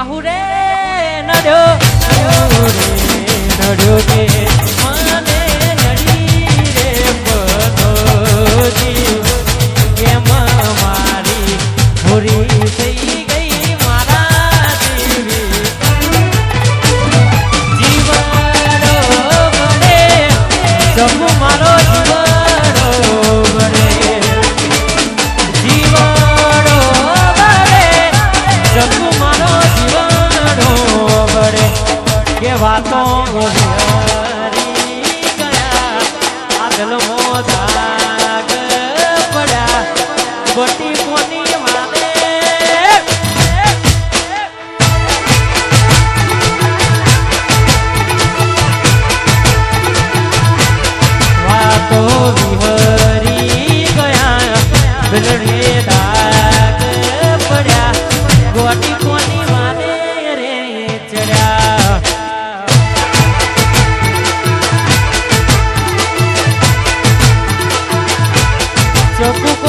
રાહુ રે નડ્યો નડ્યો રે નડ્યો રે, મને નડી રે પતોજી કેમ મારી ભૂરી થઈ Somos malos એ વાતો ગયા. આગલો મોદા પડ્યા. Só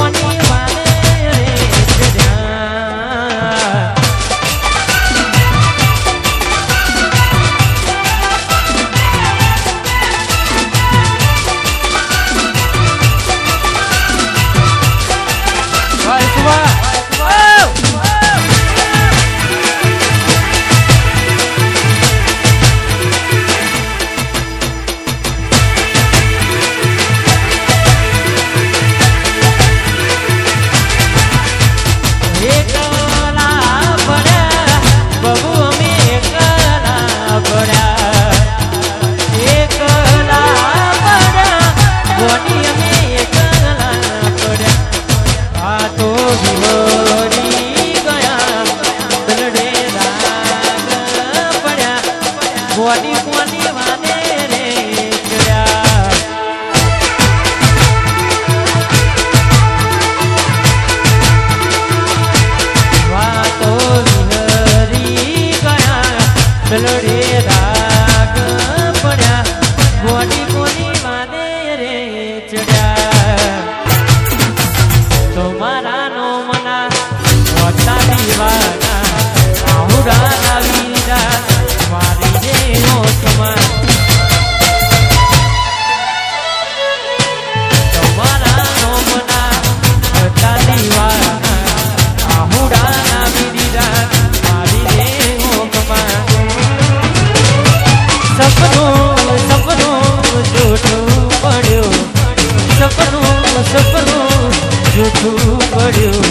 મારું સપનું જૂઠું પડ્યું.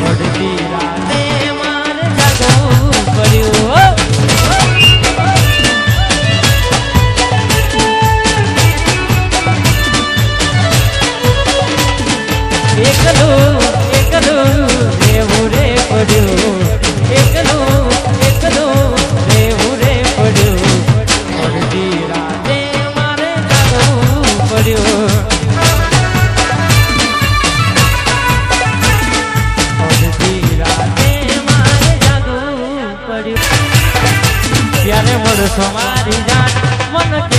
પડતી રાતે મારે જાગવું એકલું એકલું રહેવું રે પડ્યું. પર સમારી જાત. મન કે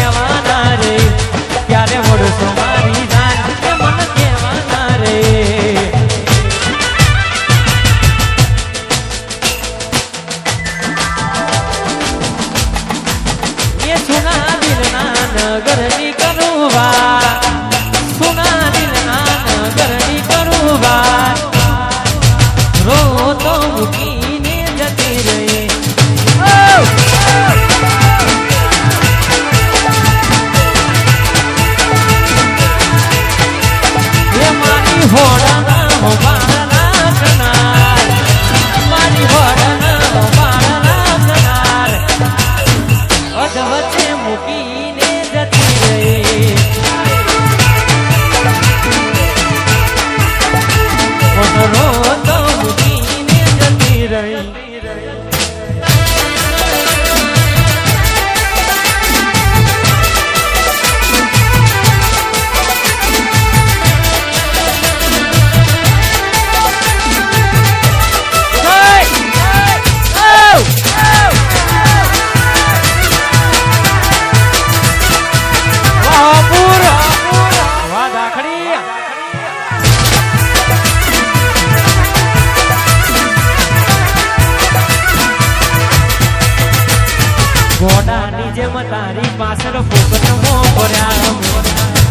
ઘોડાની જેમ તારી પાછળ ફોકટ મો ભર્યા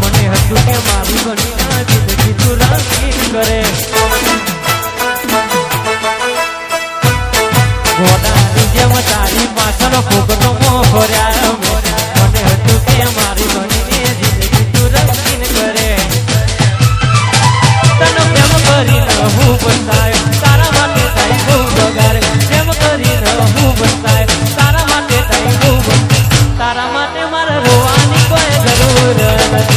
મને હતું કે મારી બની જિંદગી તું રંગીન કરે.